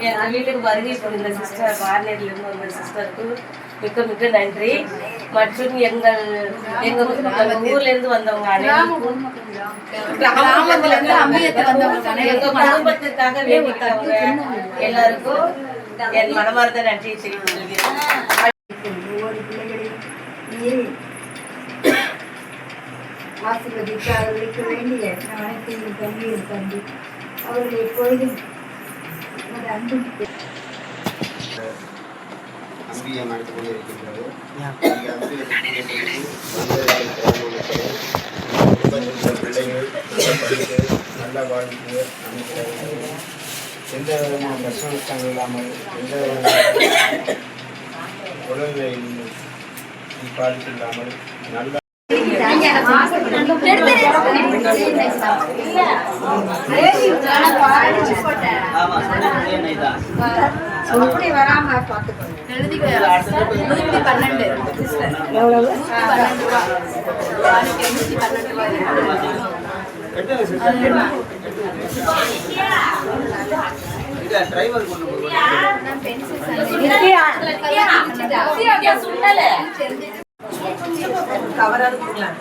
எங்கள் வீட்டுக்கு வருகை புரிந்த சிஸ்டர் வார்னேரிலிருந்து வந்த சிஸ்டருக்கு மிக்க மிக்க நன்றி. மற்றும் எங்கள் எங்கள் எங்கள் ஊர்லேருந்து வந்தவங்க அனைவருக்கும் கிராமத்துல இருந்து அம்மியத்துல வந்தவங்க எங்க குடும்பத்திற்காக வேண்டிக்கிறவங்க எல்லாருக்கும் என் மனமார்ந்த நன்றியை தெரிவித்துக் கொள்கிறேன். அவர்களுக்கு வேண்டிய அனைத்தையும் கண்ணீர் தந்து அவர்களை எப்பொழுதும் உமது அன்பு அம்பியம் நடந்து கொண்டிருக்கின்றது இந்த பிள்ளைகள் நல்ல படிப்பு நல்ல. எந்த விதமான நஷ்டங்கள் இல்லாமல் எந்த விதமான உடல்நிலை பாதிப்பு இல்லாமல் நல்ல அப்படி வராம பார்த்துக்கணும் நூத்தி பன்னெண்டு எவ்வளவு? டிரைவர் கொண்டு போய் கவராது கொடுக்கலாம்